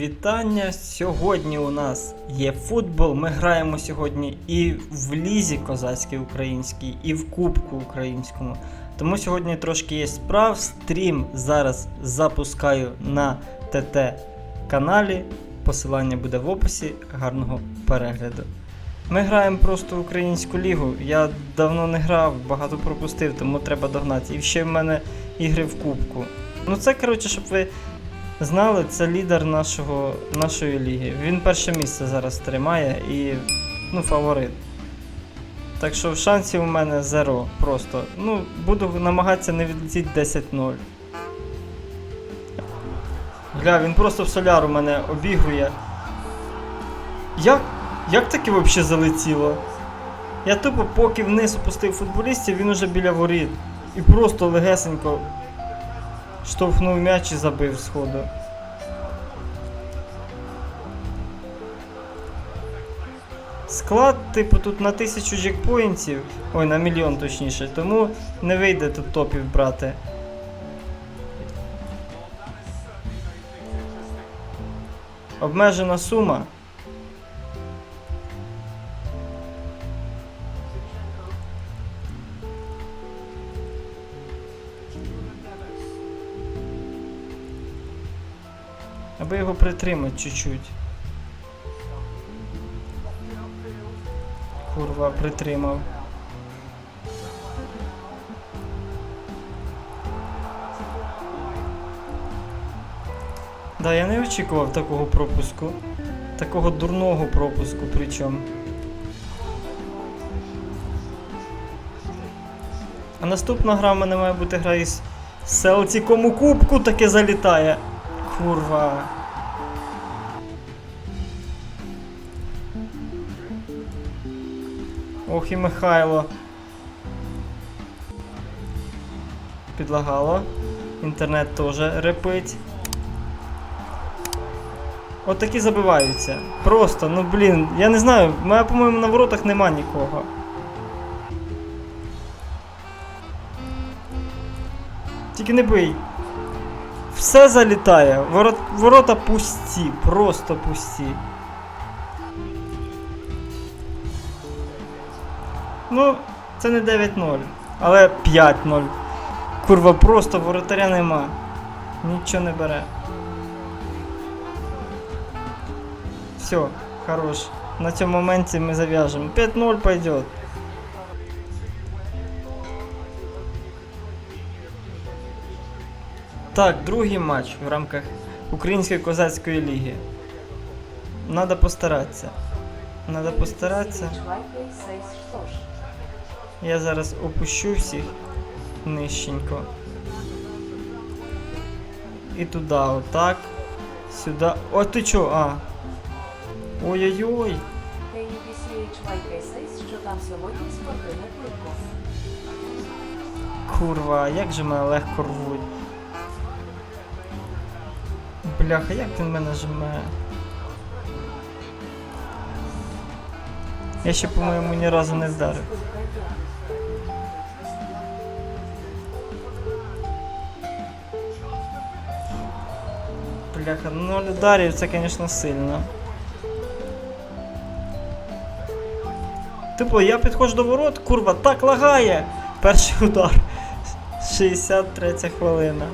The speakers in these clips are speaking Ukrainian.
вітання. Сьогодні у нас є футбол. Ми граємо сьогодні і в лізі козацькій українській, і в Кубку українському. Тому сьогодні трошки є справ. Стрім зараз запускаю на ТТ каналі. Посилання буде в описі. Гарного перегляду. Ми граємо просто в українську лігу. Я давно не грав, багато пропустив, тому треба догнати. І ще в мене ігри в Кубку. Ну це коротше, щоб ви знали, це лідер нашого, нашої ліги. Він перше місце зараз тримає і ну, фаворит. Так що шансів у мене зеро просто. Ну, буду намагатися не відлетіти 10-0. Гля, він просто в соляру мене обігрує. Як? Як таке взагалі залетіло? Я тупо поки вниз опустив футболістів, він уже біля воріт. І просто легесенько штовхнув м'яч і забив сходу. Склад, типу, тут на тисячу джекпоінтів, ой, на мільйон точніше, тому не вийде тут топів брати. Обмежена сума. Аби його притримати чуть-чуть. Курва, притримав. Да, я не очікував такого пропуску. Такого дурного пропуску причому. А наступна гра в мене має бути гра із Селтіком у кубку таке залітає. Курва. Ох і Михайло. Підлагало. Інтернет теж репить. От такі забиваються. Просто, ну блін, я не знаю, мене, по-моєму, на воротах нема нікого. Тільки не бий. Все залітає. Ворот, ворота пусті, просто пусті. Ну, це не 9-0, але 5-0. Курва, просто воротаря нема. Нічого не бере. Все, хорош. На цьому моменті ми зав'яжемо. 5-0 пойдет. Так, другий матч в рамках Української козацької ліги. Надо постаратися. Надо постаратися. Я зараз опущу всіх нижченько. І туди, отак. Сюди. О, ти чо? А. Ой-ой-ой. Що там сьогодні спортивне пивко. Курва, як же мене легко рвуть. Бляха, як він мене жме. Я ще, по-моєму, ні разу не вдарив. Бляха, ноль ударів це, звісно, сильно. Типу, я підходжу до ворот, курва, так лагає. Перший удар. 63 хвилина.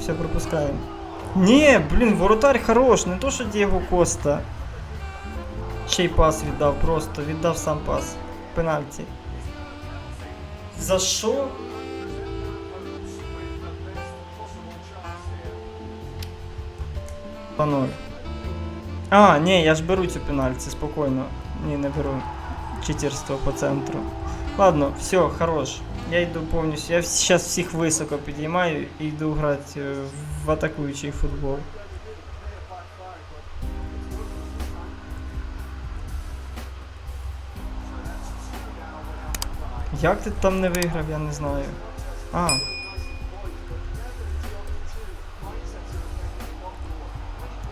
Все, пропускаємо. Ні, блін, воротар хорош, не то що Дієго Коста. Ще пас віддав просто, віддав сам пас. Пенальті. За що? По ноль. А, ні, я ж беру цю пенальті, спокійно. Ні, не беру. Читерство по центру. Ладно, все, хорош. Я йду повністю. Я зараз всіх високо підіймаю і йду грати в атакуючий футбол. Як ти там не виграв, я не знаю. А.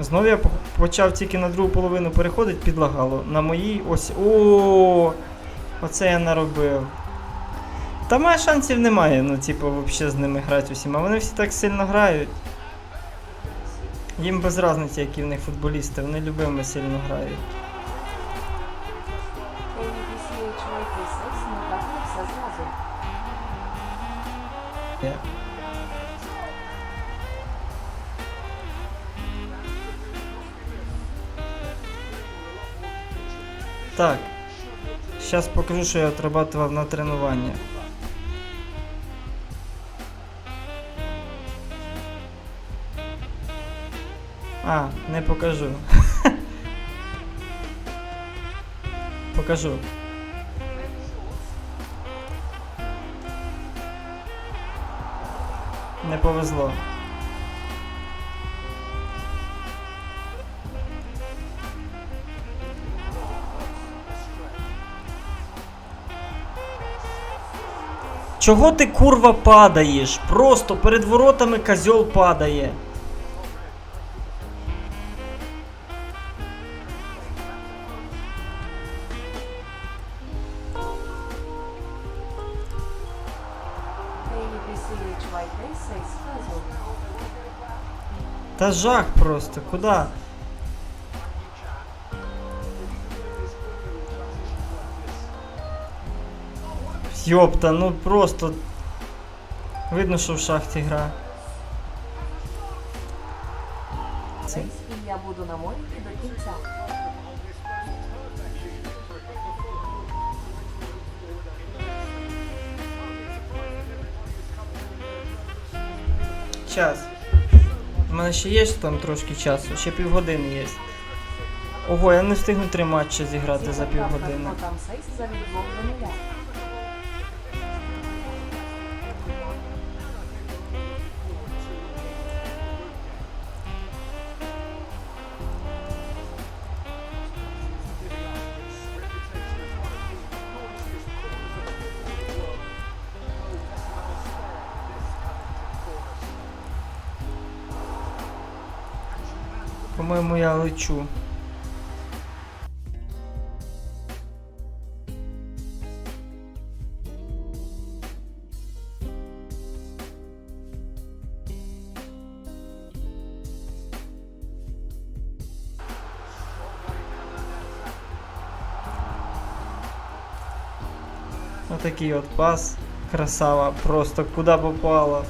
Знову я почав тільки на другу половину переходити, підлагало. На моїй ось. О, Оце я наробив. Та має шансів немає, ну, типу, взагалі з ними грати усіма. Вони всі так сильно грають. Їм без різниці, які в них футболісти, вони любими сильно грають. Є. Так. Зараз покажу, що я отрабатував на тренуванні. А, не покажу. покажу. Не повезло. Чого ти курва падаєш? Просто перед воротами козьол падає. Та жах просто, куда? Йопта, ну просто. Видно, що в шахті гра. Це- І я буду на морі до кінця. Час. У мене ще є там трошки часу, ще півгодини є. Ого, я не встигну три матчі зіграти за півгодини. По-моєму, я лечу. Отакий от пас. Красава, просто куди попало.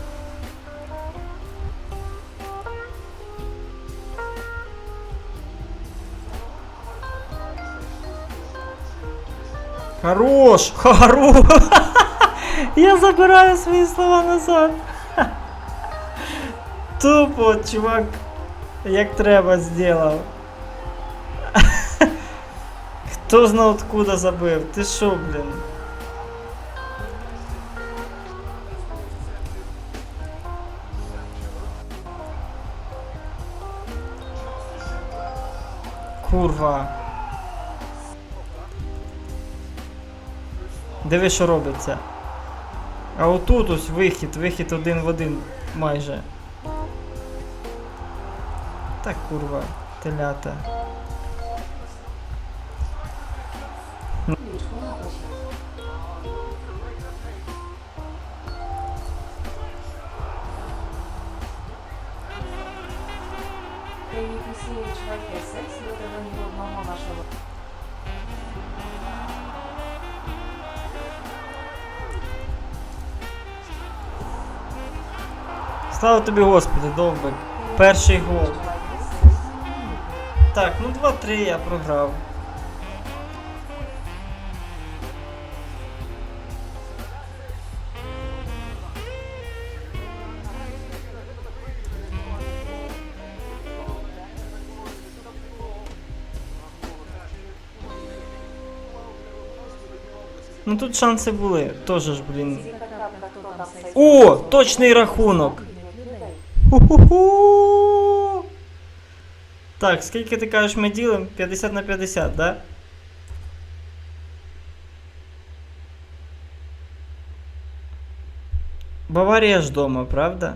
Хорош! Хорош! Я забираю свої слова назад. Тупо, чувак, як треба зробив. Хто знав откуда забив? Ти що, блін? Курва. Диви, що робиться. А отут ось вихід, вихід один в один майже. Так курва, телята. Лічку напиши. ABCHYK6 буде до ні одного нашого. Слава тобі, Господи, довбик. Перший гол. Так, ну 2-3 я програв. Ну тут шанси були, теж ж, блін. О, точний рахунок. Ху-ху-ху. Так, скільки ти кажеш, ми ділимо? 50 на 50, да? Баварія ж дома, правда?